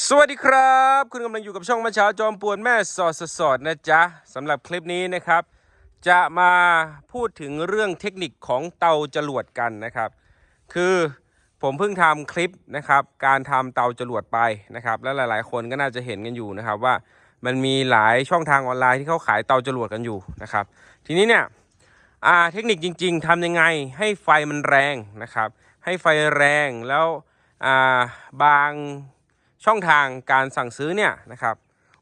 สวัสดีครับ คุณกำลังอยู่กับช่องมาเช้าจอมปวนแม่สอดสดๆนะจ๊ะสำหรับคลิปนี้นะครับ จะมาพูดถึงเรื่องเทคนิคของเตาจรวดกันนะครับ คือผมเพิ่งทำคลิปนะครับ การทำเตาจรวดไปนะครับ และหลายๆ คนก็น่าจะเห็นกันอยู่นะครับว่ามันมีหลายช่องทางออนไลน์ที่เขาขายเตาจรวดกันอยู่นะครับ ทีนี้เนี่ยเทคนิคจริง ๆทำยังไงให้ไฟมันแรงนะครับ ให้ไฟแรงแล้วบาง ช่องทางการสั่งซื้อเนี่ยนะครับ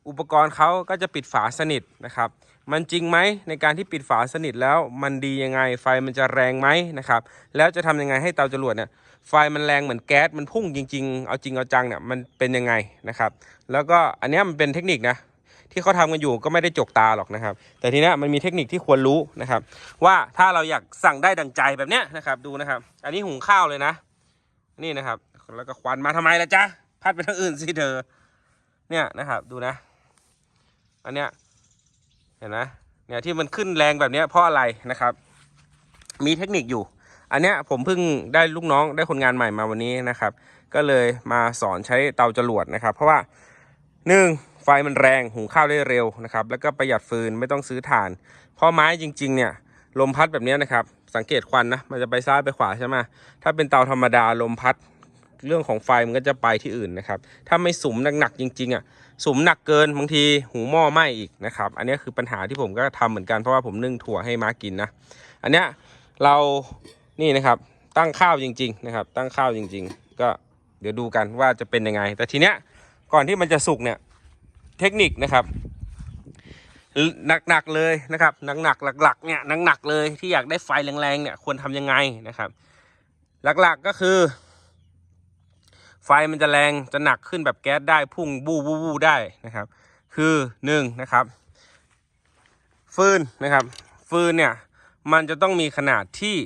อุปกรณ์เขาก็จะปิดฝาสนิทนะครับ มันจริงไหมในการที่ปิดฝาสนิทแล้วมันดียังไงไฟมันจะแรงไหมนะครับ แล้วจะทำยังไงให้เตาจรวดเนี่ยไฟมันแรงเหมือนแก๊สมันพุ่งจริง ๆ เอาจริงเอาจังเนี่ยมันเป็นยังไงนะครับ แล้วก็อันนี้มันเป็นเทคนิคนะที่เขาทำกันอยู่ก็ไม่ได้จกตาหรอกนะครับ แต่ทีนี้มันมีเทคนิคที่ควรรู้นะครับ ว่าถ้าเราอยากสั่งได้ดังใจแบบเนี้ยนะครับ ดูนะครับ อันนี้หุงข้าวเลยนะ นี่นะครับ แล้วก็ควันมาทำไมล่ะจ๊ะ พัดไปทางอื่นสิเธอ เนี่ยนะครับดูนะ อันเนี้ยเห็นไหมเนี่ยที่มันขึ้นแรงแบบเนี้ยเพราะอะไรนะครับ มีเทคนิคอยู่ อันเนี้ยผมเพิ่งได้ลูกน้องได้คนงานใหม่มาวันนี้นะครับ ก็เลยมาสอนใช้เตาจรวดนะครับ เพราะว่าหนึ่งไฟมันแรงหุงข้าวได้เร็วนะครับ แล้วก็ประหยัดฟืนไม่ต้องซื้อถ่านเพราะไม้จริง ๆ เนี่ยลมพัดแบบนี้นะครับ สังเกตควันนะมันจะไปซ้ายไปขวาใช่ไหมถ้าเป็นเตาธรรมดาลมพัด เรื่องของไฟมันก็จะไปที่อื่นนะครับ ถ้าไม่สุมหนักๆจริงๆอะสุมหนักเกินบางทีหูหม้อไหม้อีกนะครับ อันนี้คือปัญหาที่ผมก็ทำเหมือนกันเพราะว่าผมนึ่งถั่วให้ม้ากินนะ อันเนี้ยเรานี่นะครับตั้งข้าวจริง ๆ นะครับ ตั้งข้าวจริง ๆ ก็เดี๋ยวดูกันว่าจะเป็นยังไง แต่ทีเนี้ยก่อนที่มันจะสุกเนี่ยเทคนิคนะครับหนักๆเลยนะครับหนักๆหลักๆเนี่ยหนักๆเลยที่อยากได้ไฟแรงๆเนี่ยควรทำยังไงนะครับ หลักๆก็คือ ฟมันจะแรงจะหนักขึ้นแบบแก๊สได้พุ่งบู้บู้บู้ได้นะครับ คือหนึ่งนะครับ ฟืนนะครับ ฟืนเนี่ยมันจะต้องมีขนาดที่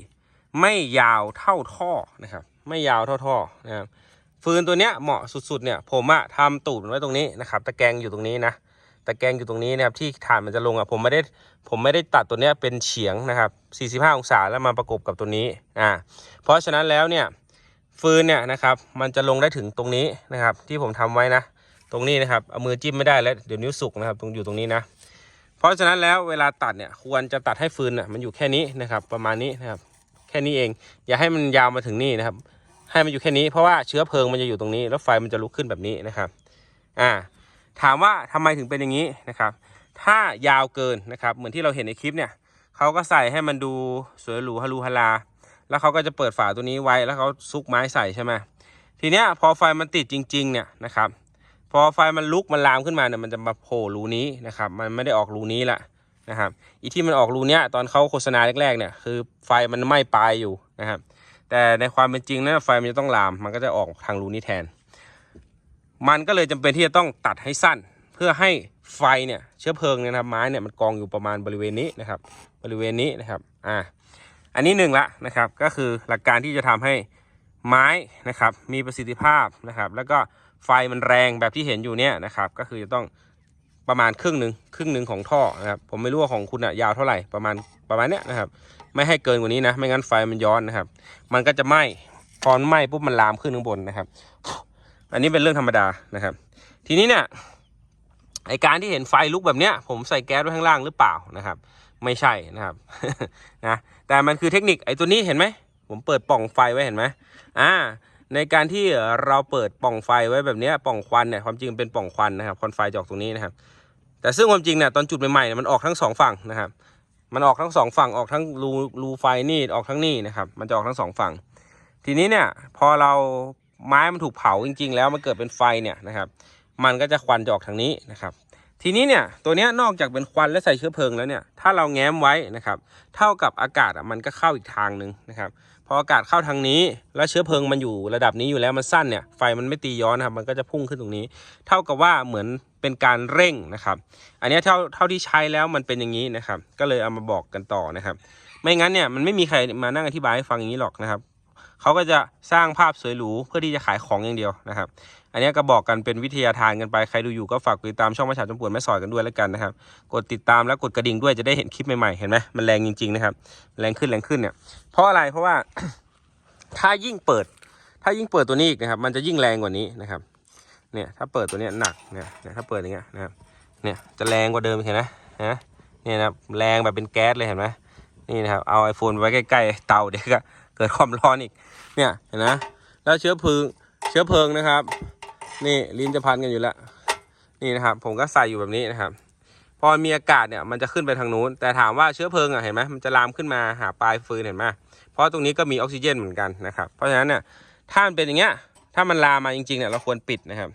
ไม่ยาวเท่าท่อนะครับ ไม่ยาวเท่าท่อนะครับฟืนตัวเนี้ยเหมาะสุดๆเนี่ยผมอะทำตูดมันไว้ตรงนี้นะครับ ตะแกรงอยู่ตรงนี้นะตะแกรงอยู่ตรงนี้นะครับที่ฐานมันจะลงอะผมไม่ได้ผมไม่ได้ตัดตัวเนี้ยเป็นเฉียงนะครับ 45 องศาแล้วมาประกบกับตัวนี้อ่าเพราะฉะนั้นแล้วเนี่ย ฟืนเนี่ยนะครับมันจะลงได้ถึงตรงนี้นะครับ ที่ผมทำไว้นะ ตรงนี้นะครับเอามือจิ้มไม่ได้แล้วเดี๋ยวนิ้วสุกนะครับ ตรงอยู่ตรงนี้นะ เพราะฉะนั้นแล้วเวลาตัดเนี่ยควรจะตัดให้ฟืนอะมันอยู่แค่นี้นะครับ ประมาณนี้นะครับ แค่นี้เอง อย่าให้มันยาวมาถึงนี่นะครับ ให้มันอยู่แค่นี้เพราะว่าเชื้อเพลิงมันจะอยู่ตรงนี้ แล้วไฟมันจะลุกขึ้นแบบนี้นะครับอ่าถามว่าทำไมถึงเป็นอย่างนี้นะครับ ถ้ายาวเกินนะครับ เหมือนที่เราเห็นในคลิปเนี่ยเขาก็ใส่ให้มันดูสวยหรูฮารูฮารา แล้วเขาก็จะเปิดฝาตัวนี้ไว้แล้วเขาซุกไม้ใส่ใช่ไหมทีเนี้ยพอไฟมันติดจริง ๆ เนี่ยนะครับ พอไฟมันลุกมันลามขึ้นมาเนี่ยมันจะมาโผล่รูนี้นะครับ มันไม่ได้ออกรูนี้ละนะครับอีที่มันออกรูเนี้ยตอนเขาโฆษณาแรกๆเนี่ยคือไฟมันไหม้ปลายอยู่นะครับ แต่ในความเป็นจริงนั้นไฟมันจะต้องลาม มันก็จะออกทางรูนี้แทน มันก็เลยจำเป็นที่จะต้องตัดให้สั้น เพื่อให้ไฟเนี่ยเชื้อเพลิงเนี่ยนะครับไม้เนี่ยมันกองอยู่ประมาณบริเวณนี้นะครับ บริเวณนี้นะครับอ่า อันนี้หนึ่งละนะครับ ก็คือหลักการที่จะทำให้ไม้นะครับ มีประสิทธิภาพนะครับ แล้วก็ไฟมันแรงแบบที่เห็นอยู่เนี่ยนะครับ ก็คือจะต้องประมาณครึ่งหนึ่งครึ่งหนึ่งของท่อนะครับ ผมไม่รู้ว่าของคุณอะยาวเท่าไหร่ประมาณประมาณเนี้ยนะครับ ไม่ให้เกินกว่านี้นะ ไม่งั้นไฟมันย้อนนะครับ มันก็จะไหม้พอมันไหม้ปุ๊บมันลามขึ้นข้างบนนะครับ อันนี้เป็นเรื่องธรรมดานะครับ ทีนี้เนี่ยไอการที่เห็นไฟลุกแบบเนี้ย ผมใส่แก๊สไว้ข้างล่างหรือเปล่านะครับ ไม่ใช่นะครับนะแต่มันคือเทคนิคไอ้ตัวนี้เห็นไหมผมเปิดป่องไฟไว้เห็นไหมอ่าในการที่เราเปิดป่องไฟไว้แบบนี้ป่องควันเนี่ยความจริงเป็นป่องควันนะครับควันไฟจะออกตรงนี้นะครับ แต่ซึ่งความจริงเนี่ยตอนจุดใหม่ๆเนี่ยมันออกทั้งสองฝั่งนะครับ มันออกทั้งสองฝั่งออกทั้งรูรูไฟนี่ออกทั้งนี่นะครับ มันจะออกทั้งสองฝั่ง ทีนี้เนี่ยพอเราไม้มันถูกเผาจริง ๆ แล้วมันเกิดเป็นไฟเนี่ยนะครับ มันก็จะควันจะออกทางนี้นะครับ ทีนี้เนี่ยตัวเนี้ยนอกจากเป็นควันและใส่เชื้อเพลิงแล้วเนี่ยถ้าเราแง้มไว้นะครับ เท่ากับอากาศอะมันก็เข้าอีกทางหนึ่งนะครับพออากาศเข้าทางนี้ แล้วเชื้อเพลิงมันอยู่ระดับนี้อยู่แล้วมันสั้นเนี่ยไฟมันไม่ตีย้อนนะครับมันก็จะพุ่งขึ้นตรงนี้ เท่ากับว่าเหมือนเป็นการเร่งนะครับ อันนี้เท่าเท่าที่ใช้แล้วมันเป็นอย่างนี้นะครับ ก็เลยเอามาบอกกันต่อนะครับ ไม่งั้นเนี่ยมันไม่มีใครมานั่งอธิบายให้ฟังอย่างนี้หรอกนะครับเขาก็จะสร้างภาพสวยหรูเพื่อที่จะขายของอย่างเดียวนะครับ อันนี้ก็บอกกันเป็นวิทยาทานกันไปใครดูอยู่ก็ฝากติดตามช่องมาฉาจมปวนแม่สอยกันด้วยแล้วกันนะครับกดติดตามแล้วกดกระดิ่งด้วยจะได้เห็นคลิปใหม่ๆเห็นไหมมันแรงจริงๆนะครับแรงขึ้นแรงขึ้นเนี่ยเพราะอะไรเพราะว่าถ้ายิ่งเปิด ถ้ายิ่งเปิดตัวนี้อีกนะครับ มันจะยิ่งแรงกว่านี้นะครับ เนี่ยถ้าเปิดตัวเนี้ยหนักเนี่ยถ้าเปิดอย่างเงี้ยนะครับเนี่ยจะแรงกว่าเดิมเห็นไหมนะเนี่ยนะแรงแบบเป็นแก๊สเลยเห็นไหมนี่นะครับเอาไอโฟนไว้ใกล้ๆเตาเดี๋ยวก็เกิดความร้อนอีกเนี่ยเห็นไหมแล้วเชื้อเพลิงเชื้อเพลิงนะครับ นี่ลิ้นจะพันกันอยู่แล้วนี่นะครับ ผมก็ใส่อยู่แบบนี้นะครับ พอมีอากาศเนี่ยมันจะขึ้นไปทางนู้น แต่ถามว่าเชื้อเพลิงอะเห็นไหมมันจะลามขึ้นมาหาปลายฟืนเห็นไหมเพราะตรงนี้ก็มีออกซิเจนเหมือนกันนะครับ เพราะฉะนั้นเนี่ยถ้ามันเป็นอย่างเงี้ยถ้ามันลามมาจริงๆเนี่ยเราควรปิดนะครับ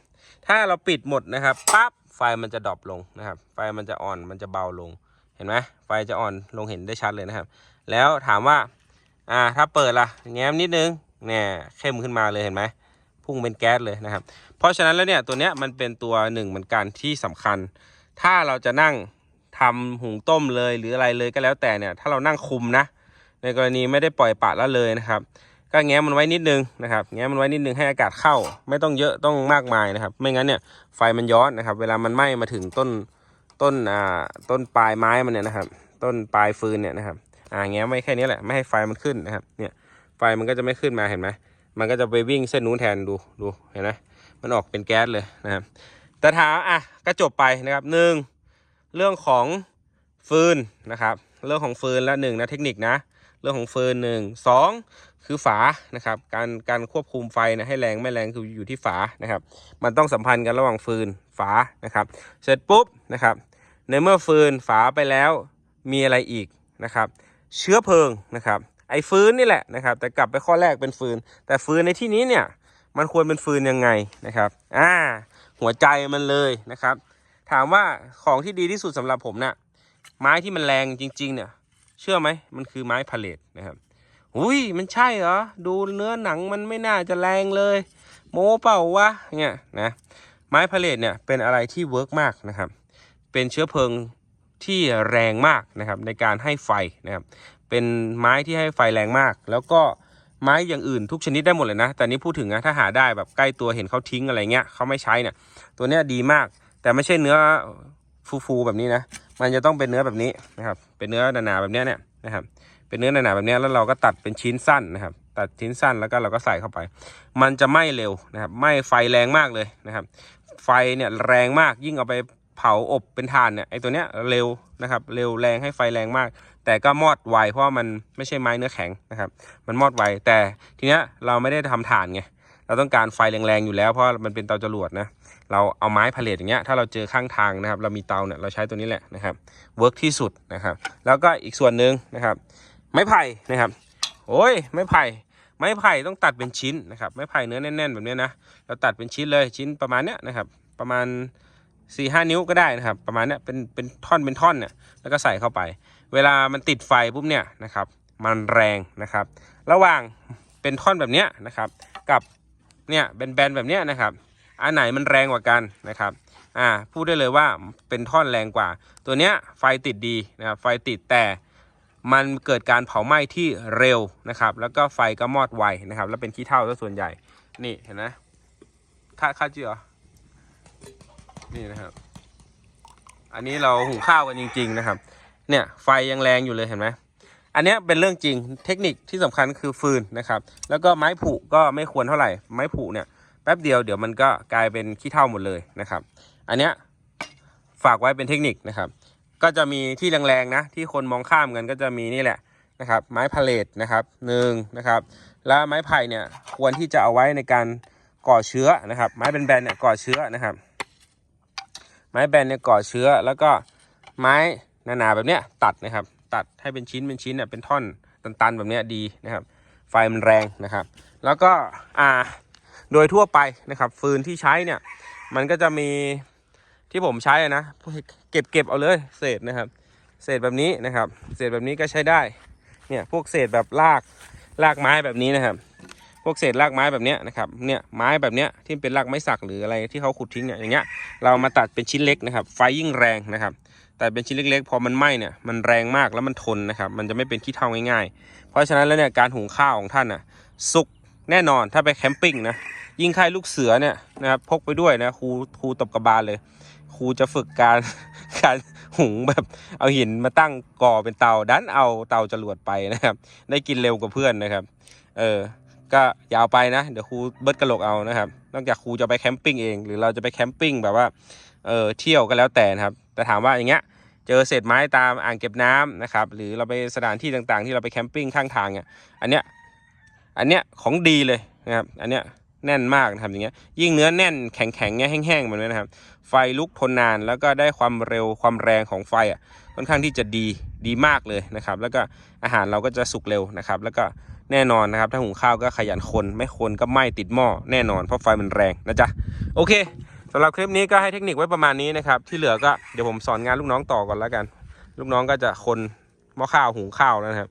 ถ้าเราปิดหมดนะครับปั๊บไฟมันจะดรอปลงนะครับ ไฟมันจะอ่อนมันจะเบาลงเห็นไหมไฟจะอ่อนลงเห็นได้ชัดเลยนะครับ แล้วถามว่าอ่าถ้าเปิดล่ะแง้มนิดนึงเนี่ยเข้มขึ้นมาเลยเห็นไหม พุ่งเป็นแก๊สเลยนะครับ เพราะฉะนั้นแล้วเนี่ยตัวเนี้ยมันเป็นตัวหนึ่งเหมือนกันที่สำคัญ ถ้าเราจะนั่งทำหุงต้มเลยหรืออะไรเลยก็แล้วแต่เนี่ยถ้าเรานั่งคุมนะ ในกรณีไม่ได้ปล่อยปะละเลยนะครับก็แง้มมันไว้นิดนึงนะครับแง้มมันไว้นิดนึงให้อากาศเข้า ไม่ต้องเยอะต้องมากมายนะครับ ไม่งั้นเนี่ยไฟมันย้อนนะครับ เวลามันไหม้มาถึงต้นต้นอ่าต้นปลายไม้มันเนี่ยนะครับ ต้นปลายฟืนเนี่ยนะครับอ่าแง้มไว้แค่นี้แหละไม่ให้ไฟมันขึ้นนะครับเนี่ยไฟมันก็จะไม่ขึ้นมาเห็นไหม มันก็จะไปวิ่งเส้นนู้นแทนดูดูเห็นไหมมันออกเป็นแก๊สเลยนะครับแต่ถามอะก็จบไปนะครับหนึ่งเรื่องของฟืนนะครับ เรื่องของฟืนและหนึ่งนะเทคนิคนะ เรื่องของฟืนหนึ่งสองคือฝานะครับ การการควบคุมไฟนะให้แรงไม่แรงคืออยู่ที่ฝานะครับ มันต้องสัมพันธ์กันระหว่างฟืนฝานะครับ เสร็จปุ๊บนะครับ ในเมื่อฟืนฝาไปแล้วมีอะไรอีกนะครับ เชื้อเพลิงนะครับ ไอ้ฟืนนี่แหละนะครับ แต่กลับไปข้อแรกเป็นฟืน แต่ฟืนในที่นี้เนี่ย มันควรเป็นฟืนยังไงนะครับอ่าหัวใจมันเลยนะครับ ถามว่าของที่ดีที่สุดสำหรับผมเนี่ยไม้ที่มันแรงจริง ๆ เนี่ย เชื่อไหมมันคือไม้พาเลตนะครับอุ้ยมันใช่เหรอ ดูเนื้อหนังมันไม่น่าจะแรงเลย โมเปล่าวะเนี่ยนะไม้พาเลตเนี่ยเป็นอะไรที่เวิร์กมากนะครับ เป็นเชื้อเพลิงที่แรงมากนะครับในการให้ไฟนะครับ เป็นไม้ที่ให้ไฟแรงมาก แล้วก็ไม้อย่างอื่นทุกชนิดได้หมดเลยนะ แต่นี้พูดถึงนะถ้าหาได้แบบใกล้ตัวเห็นเขาทิ้งอะไรเงี้ยเขาไม่ใช้เนี่ยตัวเนี้ยดีมาก แต่ไม่ใช่เนื้อฟูๆแบบนี้นะ มันจะต้องเป็นเนื้อแบบนี้นะครับ เป็นเนื้อหนาๆแบบเนี้ยเนี่ยนะครับ เป็นเนื้อหนาๆแบบเนี้ยแล้วเราก็ตัดเป็นชิ้นสั้นนะครับ ตัดชิ้นสั้นแล้วก็เราก็ใส่เข้าไป มันจะไหม้เร็วนะครับไหม้ไฟแรงมากเลยนะครับ ไฟเนี่ยแรงมากยิ่งเอาไป เผาอบเป็นถ่านเนี่ยไอตัวเนี้ยเร็วนะครับ เร็วแรงให้ไฟแรงมาก แต่ก็มอดไวเพราะมันไม่ใช่ไม้เนื้อแข็งนะครับ มันมอดไวแต่ทีเนี้ยเราไม่ได้ทำถ่านไงเราต้องการไฟแรงๆอยู่แล้วเพราะมันเป็นเตาจรวดนะเราเอาไม้พาเลตอย่างเงี้ยถ้าเราเจอข้างทางนะครับเรามีเตาเนี่ยเราใช้ตัวนี้แหละนะครับเวิร์กที่สุดนะครับ แล้วก็อีกส่วนหนึ่งนะครับ ไม้ไผ่นะครับโอ้ยไม้ไผ่ไม้ไผ่ต้องตัดเป็นชิ้นนะครับไม้ไผ่เนื้อแน่นๆแบบเนี้ยนะเราตัดเป็นชิ้นเลยชิ้นประมาณเนี้ยนะครับ ประมาณ 4ี่ห้านิ้วก็ได้นะครับ ประมาณนี้เป็นเป็นท่อนเป็นท่อนเนี่ยแล้วก็ใส่เข้าไป เวลามันติดไฟปุ๊บเนี่ยนะครับ มันแรงนะครับ ระหว่างเป็นท่อนแบบเนี้ยนะครับ กับเนี่ยแบนๆแบบเนี้ยนะครับอันไหนมันแรงกว่ากันนะครับอ่าพูดได้เลยว่าเป็นท่อนแรงกว่า ตัวเนี้ยไฟติดดีนะครับไฟติดแต่มันเกิดการเผาไหม้ที่เร็วนะครับ แล้วก็ไฟก็มอดไวนะครับ แล้วเป็นขี้เถ้าซะส่วนใหญ่นี่เห็นไหมค่าค่าเจือ นี่นะครับ อันนี้เราหุงข้าวกันจริง ๆ นะครับ เนี่ยไฟยังแรงอยู่เลยเห็นไหมอันเนี้ยเป็นเรื่องจริงเทคนิคที่สำคัญคือฟืนนะครับ แล้วก็ไม้ผุก็ไม่ควรเท่าไหร่ ไม้ผุเนี่ยแป๊บเดียวเดี๋ยวมันก็กลายเป็นขี้เถ้าหมดเลยนะครับ อันเนี้ยฝากไว้เป็นเทคนิคนะครับ ก็จะมีที่แรงๆนะที่คนมองข้ามกันก็จะมีนี่แหละนะครับไม้พาเลตนะครับหนึ่งนะครับแล้วไม้ไผ่เนี่ยควรที่จะเอาไว้ในการก่อเชื้อนะครับ ไม้แบนๆเนี่ยก่อเชื้อนะครับ ไม้แบนเนี่ยก่อเชื้อ แล้วก็ไม้หนาๆแบบเนี้ยตัดนะครับ ตัดให้เป็นชิ้นเป็นชิ้นเนี่ยเป็นท่อนตันๆแบบเนี้ยดีนะครับ ไฟมันแรงนะครับ แล้วก็อ่าโดยทั่วไปนะครับ ฟืนที่ใช้เนี่ย มันก็จะมีที่ผมใช้อะนะเก็บเก็บเอาเลยเศษนะครับ เศษแบบนี้นะครับ เศษแบบนี้ก็ใช้ได้เนี่ยพวกเศษแบบรากรากไม้แบบนี้นะครับ พวกเศษรากไม้แบบเนี้ยนะครับเนี่ยไม้แบบเนี้ยที่เป็นรากไม้สักหรืออะไรที่เขาขุดทิ้งเนี่ยอย่างเงี้ยเรามาตัดเป็นชิ้นเล็กนะครับ ไฟยิ่งแรงนะครับแต่เป็นชิ้นเล็กๆ พอมันไหม้เนี่ยมันแรงมากแล้วมันทนนะครับมันจะไม่เป็นขี้เถ้าง่ายๆ เพราะฉะนั้นแล้วเนี่ยการหุงข้าวของท่านน่ะสุกแน่นอนถ้าไปแคมปิ้งนะยิ่งค่ายลูกเสือเนี่ยนะครับพกไปด้วยนะครูครูตบกระบาลเลยครูจะฝึกการการหุงแบบเอาหินมาตั้งก่อเป็นเตาดันเอาเตาจรวดไปนะครับ ได้กินเร็วกว่าเพื่อนนะครับ เออ ก็ยาเอาไปนะ เดี๋ยวครูเบิดกระโหลกเอานะครับ นอกจากครูจะไปแคมปิ้งเอง หรือเราจะไปแคมปิ้งแบบว่าเออเที่ยวก็แล้วแต่นะครับ แต่ถามว่าอย่างเงี้ยเจอเศษไม้ตามอ่างเก็บน้ำนะครับ หรือเราไปสถานที่ต่างๆ ที่เราไปแคมปิ้งข้างทางเนี่ยอันเนี้ยอันเนี้ยของดีเลยนะครับ อันเนี้ยแน่นมากนะครับอย่างเงี้ยยิ่งเนื้อแน่นแข็งๆเงี้ยแห้งๆแบบนี้นะครับ ไฟลุกทนนานแล้วก็ได้ความเร็วความแรงของไฟอะ ค่อนข้างที่จะดีดีมากเลยนะครับ แล้วก็อาหารเราก็จะสุกเร็วนะครับ แล้วก็แน่นอนนะครับ ถ้าหุงข้าวก็ขยันคนไม่คนก็ไหม้ติดหม้อแน่นอนเพราะไฟมันแรงนะจ๊ะโอเคสำหรับคลิปนี้ก็ให้เทคนิคไว้ประมาณนี้นะครับ ที่เหลือก็เดี๋ยวผมสอนงานลูกน้องต่อก่อนแล้วกัน ลูกน้องก็จะคนหม้อข้าวหุงข้าวแล้วนะครับ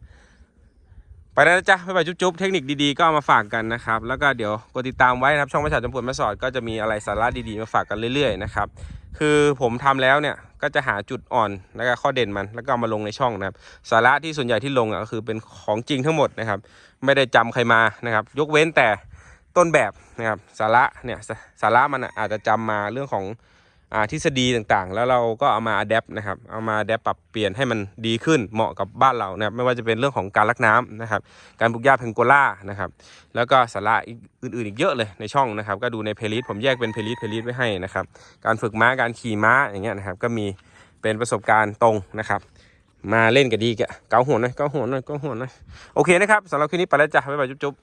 ไปแล้วนะจ๊ะบ๊ายบายจุ๊บๆเทคนิคดีๆก็เอามาฝากกันนะครับ แล้วก็เดี๋ยวกดติดตามไว้นะครับ ช่องประชาจำปวนมาสอดก็จะมีอะไรสาระดีๆมาฝากกันเรื่อยๆนะครับคือผมทำแล้วเนี่ยก็จะหาจุดอ่อนแล้วก็ข้อเด่นมันแล้วก็ามาลงในช่องนะครับ สาระที่ส่วนใหญ่ที่ลงอะก็คือเป็นของจริงทั้งหมดนะครับ ไม่ได้จำใครมานะครับ ยกเว้นแต่ต้นแบบนะครับสาระเนี่ยสสาระมันอาจจะจำมาเรื่องของ ทฤษฎีต่างๆ แล้วเราก็เอามาอัดแอปนะครับ เอามาอัดแอปปรับเปลี่ยนให้มันดีขึ้นเหมาะกับบ้านเรานะครับไม่ว่าจะเป็นเรื่องของการรักน้ำนะครับ การปลูกหญ้าเพงโกล่านะครับ แล้วก็สาระอีกอื่นๆอีกเยอะเลยในช่องนะครับ ก็ดูในเพลย์ลิสต์ผมแยกเป็นเพลย์ลิสต์เพลย์ลิสต์ไว้ให้นะครับ การฝึกม้าการขี่ม้าอย่างเงี้ยนะครับ ก็มีเป็นประสบการณ์ตรงนะครับ มาเล่นกันดีกะเกาหัวหน่อยเกาหัวหน่อยเกาหัวหน่อยโอเคนะครับสำหรับคลิปนี้ไปแล้วจ้ะบ๊ายบายจุ๊บ